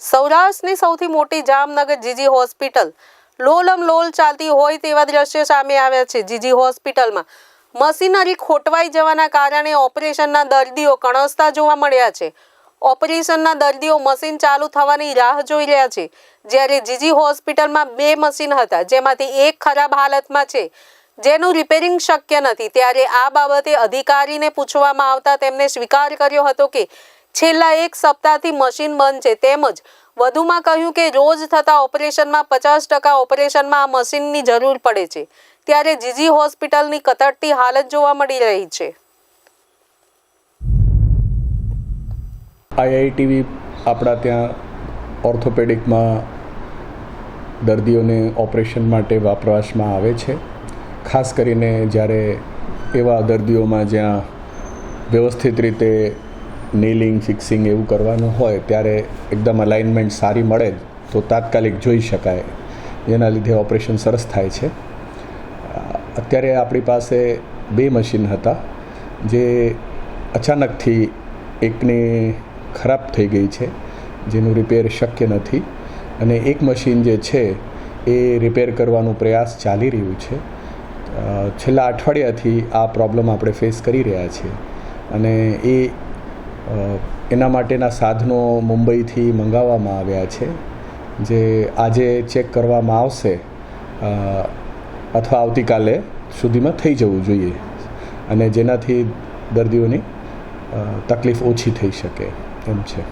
સૌરાષ્ટ્રની સૌથી મોટી જામનગર જીજી હોસ્પિટલ. લોલમ લોલ ચાલતી હોય તેવા દ્રશ્યો સામે આવ્યા છે. જીજી હોસ્પિટલમાં મશીનરી ખોટવાઈ જવાના કારણે ઓપરેશનના દર્દીઓ કણસતા જોવા મળ્યા છે. ઓપરેશનના દર્દીઓ મશીન ચાલુ થવાની રાહ જોઈ રહ્યા છે. જ્યારે જીજી હોસ્પિટલમાં બે મશીન હતા, જેમાંથી એક ખરાબ હાલતમાં છે. જેનું રિપેરિંગ શક્ય નથી. ત્યારે આ બાબતે અધિકારીને પૂછવામાં આવતા તેમણે સ્વીકાર કર્યો હતો કે છેલ્લા એક સપ્તાહથી મશીન બંધ છે. તેમજ વધુમાં કહ્યું કે રોજ થતા ઓપરેશનમાં પચાસ ટકા ઓપરેશનમાં આ મશીનની જરૂર પડે છે. ત્યારે જીજી હોસ્પિટલની કતરતી હાલત જોવા મળી રહી છે. આઈઆઈટીવી આપણા ત્યાં ઓર્થોપેડિકમાં દર્દીઓને ઓપરેશન માટે વપરાશમાં આવે છે. ખાસ કરીને જ્યારે એવા દર્દીઓમાં જ્યાં વ્યવસ્થિત રીતે નેલિંગ ફિક્સિંગ એવું કરવાનું હોય, ત્યારે એકદમ અલાઇનમેન્ટ સારી મળે તો તાત્કાલિક જોઈ શકાય. જેના લીધે ઓપરેશન સરસ થાય છે. અત્યારે આપણી પાસે બે મશીન હતા, જે અચાનકથી એકની ખરાબ થઈ ગઈ છે, જેનું રિપેર શક્ય નથી. અને એક મશીન જે છે, એ રિપેર કરવાનું પ્રયાસ ચાલી રહ્યું છે. છેલ્લા અઠવાડિયાથી આ પ્રોબ્લેમ આપણે ફેસ કરી રહ્યા છીએ. અને એ એના માટેના સાધનો મુંબઈથી મંગાવવામાં આવ્યા છે, જે આજે ચેક કરવામાં આવશે અથવા આવતીકાલે સુધીમાં થઈ જવું જોઈએ. અને જેનાથી દર્દીઓની તકલીફ ઓછી થઈ શકે એમ છે.